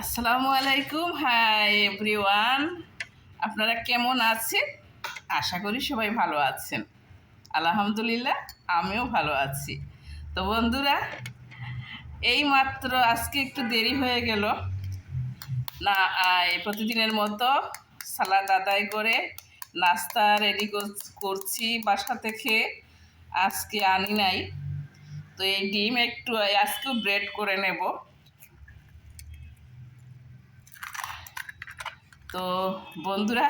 আসসালামু আলাইকুম, hi everyone. আপনারা কেমন আছেন? আশা করি সবাই ভালো আছেন। আলহামদুলিল্লাহ, আমিও ভালো আছি। তো বন্ধুরা, এই মাত্র আজকে একটু দেরি হয়ে গেল। না প্রতিদিনের মতো সালাদ আদায় করে নাস্তা রেডি করছি বাসা থেকে। আজকে আনি নাই। তো এই ডিম একটু আজকেও ব্রেড করে নেব। তো বন্ধুরা,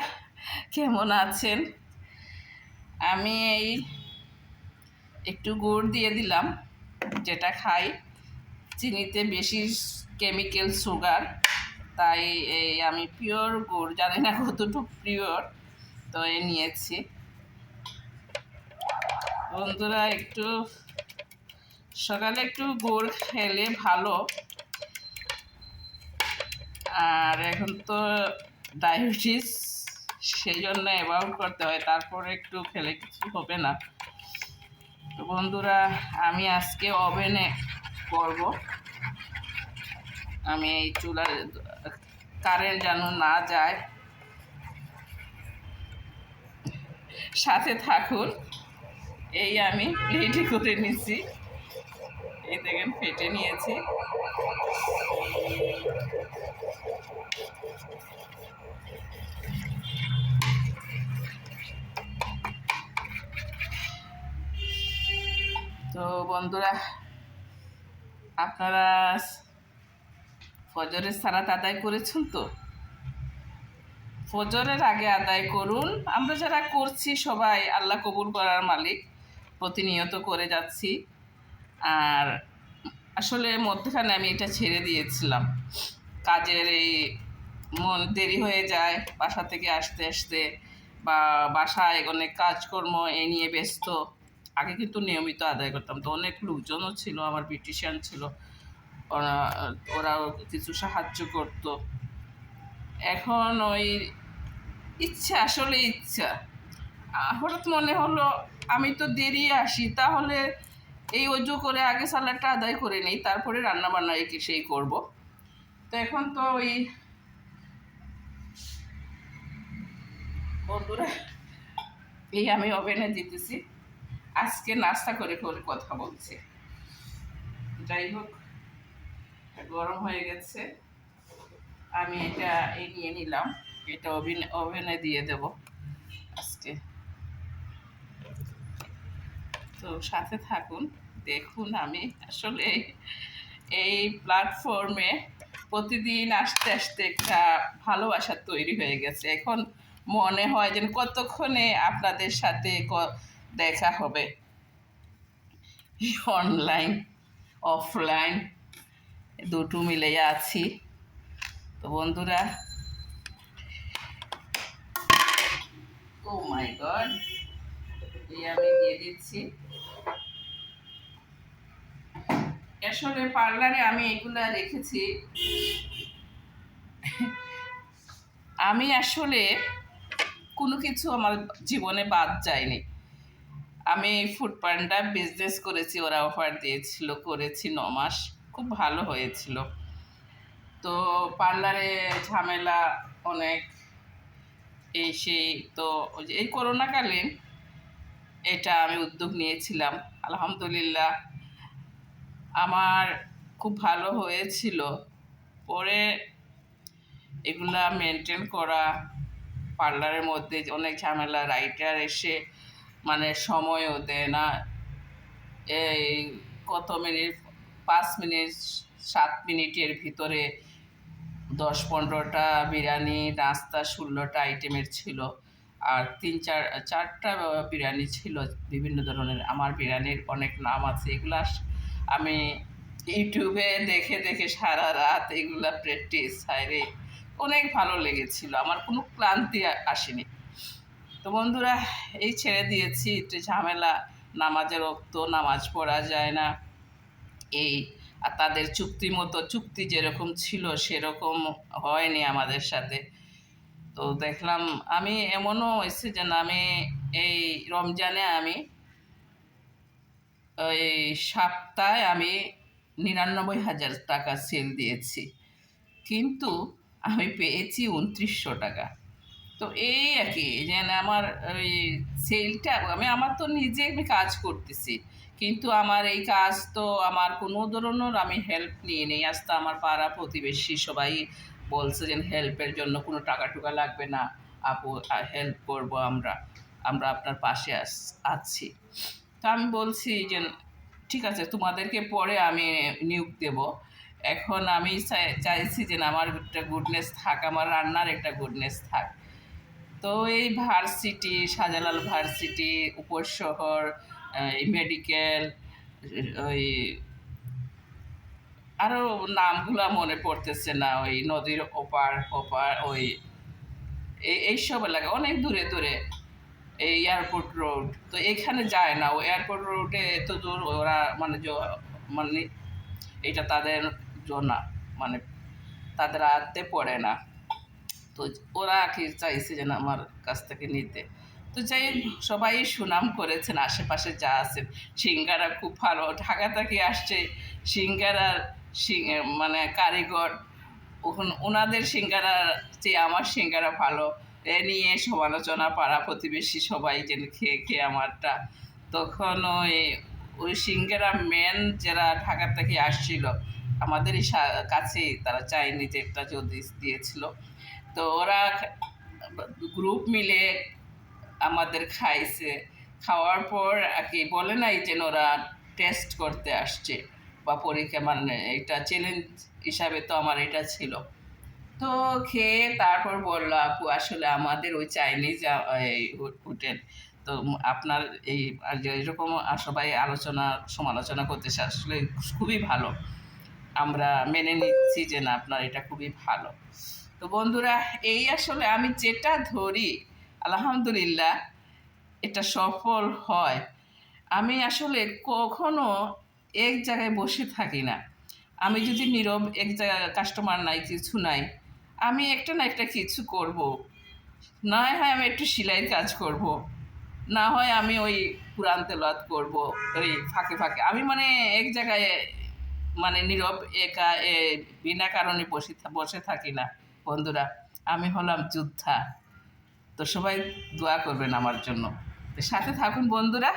কেমন আছেন? আমি এই একটু গুড় দিয়ে দিলাম, যেটা খাই। চিনিতে বেশি কেমিক্যাল সুগার তাই এই আমি পিওর গুড়, জানি না কতটুকু পিওর তো এ নিয়েছি। বন্ধুরা, একটু সকালে একটু গুড় খেলে ভালো। আর এখন তো ডায়াবেটিস সেই জন্য অ্যাভয়েড করতে হয়, তারপরে একটু খেলে কিছু হবে না। তো বন্ধুরা, আমি আজকে ওভেনে করব। আমি এই চুলার কারেন্ট যেন না যায়। সাথে থাকুন, এই আমি প্লেটে করে নিচ্ছি এই দেখেন, ফেটে নিয়েছি। তো বন্ধুরা, আপনারা ফজরের সালাত আদায় করেছেন তো? ফজরের আগে আদায় করুন। আমরা যারা করছি সবাই আল্লাহ কবুল করার মালিক, প্রতিনিয়ত করে যাচ্ছি। আর আসলে মধ্যখানে আমি এটা ছেড়ে দিয়েছিলাম। কাজের এই মন দেরি হয়ে যায় বাসা থেকে আসতে আসতে বা বাসায় অনেক কাজকর্ম এ নিয়ে ব্যস্ত। আগে কিন্তু নিয়মিত আদায় করতাম। তো অনেক লোকজনও ছিল, আমার বিউটিশিয়ান ছিল। ওরা, ওরাও কিছু সাহায্য করতো। এখন ওই ইচ্ছা, আসলে ইচ্ছা। হঠাৎ মনে হলো, আমি তো দেরি আসি, তাহলে এই অজু করে আগে সালাডটা আদায় করে নিই, তারপরে রান্না বান্না সেই করব? তো এখন তো ওই বন্ধুরা, এই আমি ওভেনে দিতেছি আজকে নাস্তা করে করে কথা বলছি। যাই হোক গরম হয়ে গেছে। আমি এটা এই নিয়ে নিলাম। এটা ওভেনে ওভেনে দিয়ে দেব আজকে। তো সাথে থাকুন, দেখুন আমি আসলে এই প্ল্যাটফর্মে প্রতিদিন আসতে আসতে একটা ভালোবাসা তৈরি হয়ে গেছে। এখন মনে হয় যেন কতক্ষণে আপনাদের সাথে দেখা হবে। অনলাইন অফলাইন দুটো মিলে আছি। তো বন্ধুরা ও মাই গড এই আমি দিয়ে দিচ্ছি। আসলে পার্লারে আমি এগুলা রেখেছি। আমি আসলে কোনো কিছু আমার জীবনে বাদ যায়নি। আমি ফুড বিজনেস করেছি, ওরা অফার দিয়েছিল, করেছি ন মাস। খুব ভালো হয়েছিল। তো পার্লারে ঝামেলা অনেক, এই সেই, তো এই করোনাকালীন এটা আমি উদ্যোগ নিয়েছিলাম। আলহামদুলিল্লাহ, আমার খুব ভালো হয়েছিল। পরে এগুলা মেনটেন করা পার্লারের মধ্যে অনেক ঝামেলা রাইটার এসে মানে সময়ও দেয় না। এই কত মিনিট? পাঁচ মিনিট, সাত মিনিটের ভিতরে দশ পনেরোটা বিরিয়ানি, নাস্তা, ষোলোটা আইটেমের ছিল। আর তিন, চার, চারটা বিরিয়ানি ছিল বিভিন্ন ধরনের। আমার বিরিয়ানির অনেক নাম আছে, এগুলো আমি ইউটিউবে দেখে দেখে সারা রাত এগুলা প্র্যাকটিস হায়রে অনেক ভালো লেগেছিল, আমার কোনো ক্লান্তি আসেনি। তো বন্ধুরা, এই ছেড়ে দিয়েছি, একটু ঝামেলা নামাজের রক্ত, নামাজ পড়া যায় না। এই, আর তাদের চুক্তি মতো, চুক্তি যেরকম ছিল, সেরকম হয়নি আমাদের সাথে। তো দেখলাম, আমি এমনও হয়েছে যে না, আমি এই রমজানে আমি, এই সপ্তাহে আমি নিরানব্বই হাজার টাকা সেল দিয়েছি। কিন্তু আমি পেয়েছি উনত্রিশশো টাকা। তো এই আর কি, যেন আমার ওই সেলটা আমি, আমার তো নিজে আমি কাজ করতেছি, কিন্তু আমার এই কাজ তো আমার কোনো ধরনের আমি হেল্প নিয়ে নেই। আজ আমার পাড়া প্রতিবেশী সবাই বলছে যে হেল্পের জন্য কোনো টাকা টুকা লাগবে না, আপু হেল্প করব আমরা আমরা আপনার পাশে আছি। তো আমি বলছি যে, ঠিক আছে, তোমাদেরকে পরে আমি নিয়োগ দেব। এখন আমি চাই- চাইছি যে আমার একটা গুডনেস থাক, আমার রান্নার একটা গুডনেস থাক। তো এই ভার্সিটি শাহজালাল ভার্সিটি উপশহর এই মেডিকেল ওই আরও নামগুলা মনে পড়তেছে না, ওই নদীর ওপার ওপার, ওই এই এইসব এলাকা, অনেক দূরে দূরে, এই এয়ারপোর্ট রোড তো এখানে যায় না, ও এয়ারপোর্ট রোডে এত দূর ওরা মানে মানে এটা তাদের জন্য মানে তাদের আয়ত্তে পড়ে না। তো ওরা কি চাইছে যেন আমার কাছ থেকে নিতে। তো যাই সবাই সুনাম করেছেন, আশেপাশে যা আছেন সিঙ্গারা খুব ভালো ঢাকা থেকে আসছে? সিঙ্গারার মানে কারিগর, ওখান- ওনাদের সিঙ্গারার চেয়ে আমার সিঙ্গারা ভালো। এ নিয়ে সমালোচনা পাড়া প্রতিবেশী সবাই যেন খেয়ে খেয়ে আমারটা। তখন ওই ওই সিঙ্গারা মেন যারা ঢাকা থেকে আসছিল আমাদেরই কাছেই তারা চাইনি যে একটা যদি দিয়েছিল। তো ওরা গ্রুপ মিলে আমাদের খাইছে। খাওয়ার পর আর কি বলে নাই যেন ওরা টেস্ট করতে আসছে বা পরীক্ষা মানে এটা চ্যালেঞ্জ হিসাবে তো আমার এটা ছিল। তো খেয়ে তারপর বলল, আপু, আসলে আমাদের ওই চাইনিজ হোটেল, তো আপনার এই এরকম সবাই আলোচনা, সমালোচনা করতেছে। আসলে খুবই ভালো। আমরা মেনে নিচ্ছি যে না, আপনার এটা খুবই ভালো। তো বন্ধুরা, এই আসলে আমি যেটা ধরি, আলহামদুলিল্লাহ, এটা সফল হয়। আমি আসলে কখনো এক জায়গায় বসে থাকি না। আমি যদি নীরব এক জায়গায় কাস্টমার নাই, কিছু নাই, আমি একটা না একটা কিছু করব। না হয় আমি একটু সেলাইয়ের কাজ করব, না হয় আমি ওই পুরান তেলাত করব, ওই ফাঁকে ফাঁকে। আমি মানে এক জায়গায় মানে নীরব একা এ, বিনা কারণে বসে বসে থাকি না। বন্ধুরা আমি হলাম যোদ্ধা। তো সবাই দোয়া করবেন আমার জন্য। সাথে থাকুন বন্ধুরা।